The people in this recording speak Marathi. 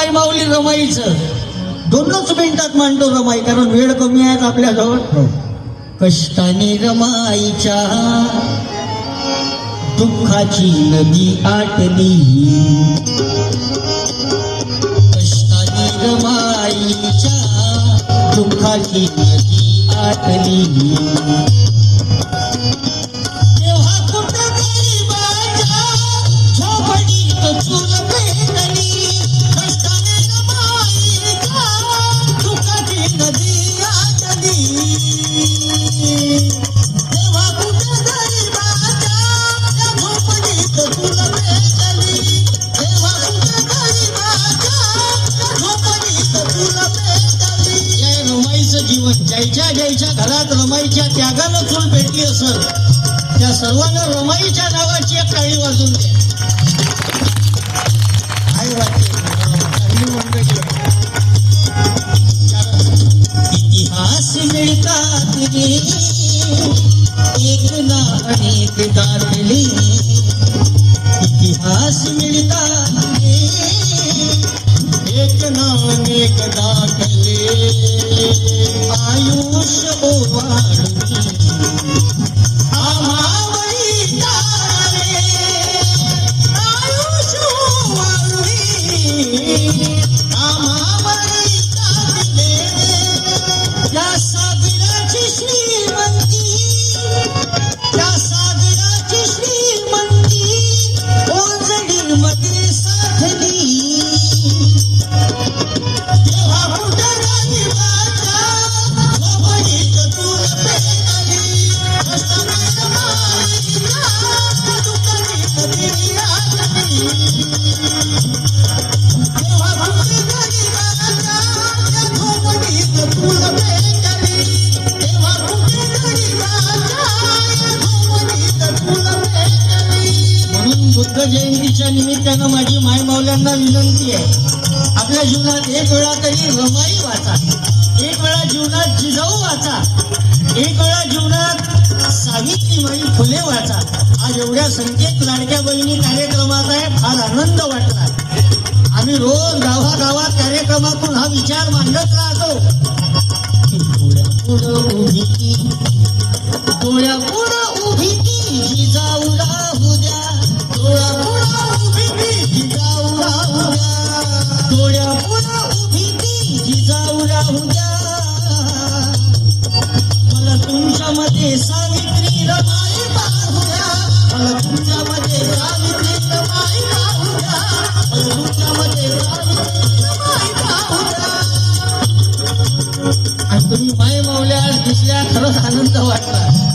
माय माऊली रमाईचं. दोनच मिनिटात मांडतो रमाई कारण वेळ कमी आहे आपल्याजवळ. कष्टाने रमाईच्या दुःखाची नदी आटली. कष्टाने रमाईच्या दुःखाची नदी आटली. रमाईचं जीवन. ज्याच्या ज्याच्या घरात रमाईच्या त्यागानं चूल भेटली असेल त्या सर्वांना रमाईच्या नावाची एक काळी वाजून द्या. અનેક દાખલે આયુષ્ય બહુ વાળું Thank you. जयंतीच्या निमित्तानं माझी माय मावल्यांना विनंती आहे. आपल्या जीवनात एक वेळा तरी रमाई वाचा. एक वेळा जीवनात जिजाऊ वाचा. एक वेळा जीवनात सावित्रीबाई फुले वाचा. आज एवढ्या संख्येत लाडक्या बहिणी कार्यक्रमाचा आहे फार आनंद वाटला. आम्ही रोज गावागावात कार्यक्रमातून हा विचार मांडत राहतो. पुढं उभी ती डोळ्या पुढं उभी ती जिजाऊ राहू द्या. डोळ्या पुढं उभी ती जिजाऊ राहू द्या. डोळ्या पुढं उभी ती जिजाऊ राहू द्या. मला तुमच्यामध्ये सा दुसऱ्या खरंच आनंद वाटला.